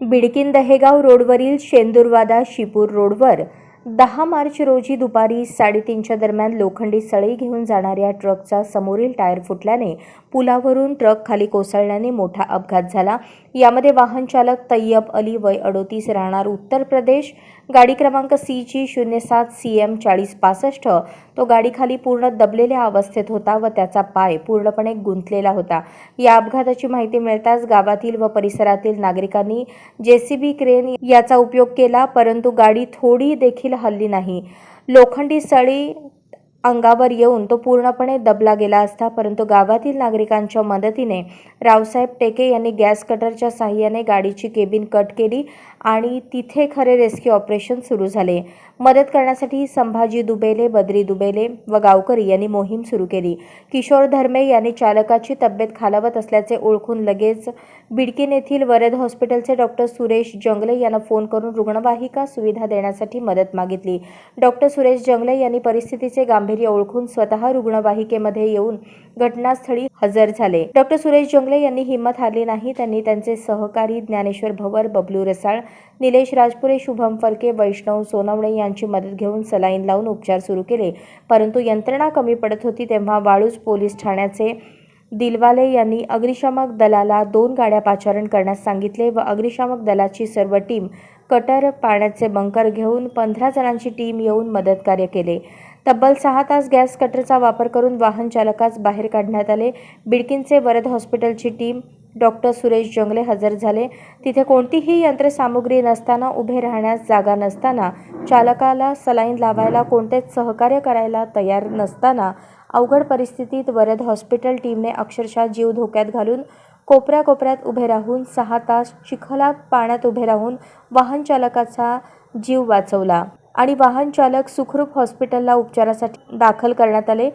बिडकीन दहेगाव रोडवरील शेंदुरवादा शिपूर रोडवर दहा मार्च रोजी दुपारी साडेतीनच्या दरम्यान लोखंडी सळई घेऊन जाणाऱ्या ट्रकचा समोरील टायर फुटल्याने पुलावरून ट्रक खाली कोसळल्याने मोठा अपघात झाला. यामध्ये वाहन चालक तय्यब अली वय अडोतीस राहणार उत्तर प्रदेश. गाडी क्रमांक सी जी शून्य सात सी एम चाळीस पासष्ट. तो गाडीखाली पूर्ण दबलेल्या अवस्थेत होता व त्याचा पाय पूर्णपणे गुंतलेला होता. या अपघाताची माहिती मिळताच गावातील व परिसरातील नागरिकांनी जेसीबी क्रेन याचा उपयोग केला परंतु गाडी थोडी देखील हल्ली नाही. लोखंडी सळी अंगावर येऊन तो पूर्णपणे दबला गेला असता परंतु गावातील नागरिकांच्या मदतीने रावसाहेब टेके यांनी गॅस कटरच्या सहाय्याने गाडीची केबिन कट केली आणि तिथे खरे रेस्क्यू ऑपरेशन सुरू झाले. मदत करण्यासाठी संभाजी दुबेले बद्री दुबेले व गावकरी यांनी मोहीम सुरू केली. किशोर धर्मे यांनी चालकाची तब्येत खालावत असल्याचे ओळखून लगेच बिडकीन येथील वरद हॉस्पिटलचे डॉक्टर सुरेश जंगले यांना फोन करून रुग्णवाहिका सुविधा देण्यासाठी मदत मागितली. डॉक्टर सुरेश जंगले यांनी परिस्थितीचे गांभीर्य ओळखून स्वतः रुग्णवाहिकेमध्ये येऊन घटनास्थळी हजर झाले. डॉक्टर सुरेश जंगले यांनी हिंमत हारली नाही. त्यांनी त्यांचे सहकारी ज्ञानेश्वर भवर बबलू रसाळ निलेश राजपुरे शुभम फरके वैष्णव सोनवणे यांची मदत घेऊन सलाईन लावून उपचार सुरू केले. परंतु यंत्रणा कमी पडत होती तेव्हा वाळूज पोलीस ठाण्याचे दिलवाले यांनी अग्निशामक दलाला दोन गाड्या पाचारण करण्यास सांगितले व अग्निशामक दलाची सर्व टीम कटर पाण्याचे बंकर घेऊन पंधरा जणांची टीम येऊन मदत कार्य केले. तब्बल सहा तास गॅस कटरचा वापर करून वाहन चालकास बाहेर काढण्यात आले. बिडकिनचे वरद हॉस्पिटलची टीम डॉक्टर सुरेश जंगले हजर झाले. तिथे कोणतीही यंत्रसामुग्री नसताना उभे राहण्यास जागा नसताना चालकाला सलाईन लावायला कोणतेच सहकार्य करायला तयार नसताना अवघड परिस्थितीत वरद हॉस्पिटल टीमने अक्षरशः जीव धोक्यात घालून कोपऱ्या कोपऱ्यात उभे राहून सहा तास चिखलात पाण्यात उभे राहून वाहन चालकाचा जीव वाचवला. आणि वाहन चालक सुखरूप हॉस्पिटलला उपचारासाठी दाखल करण्यात आले.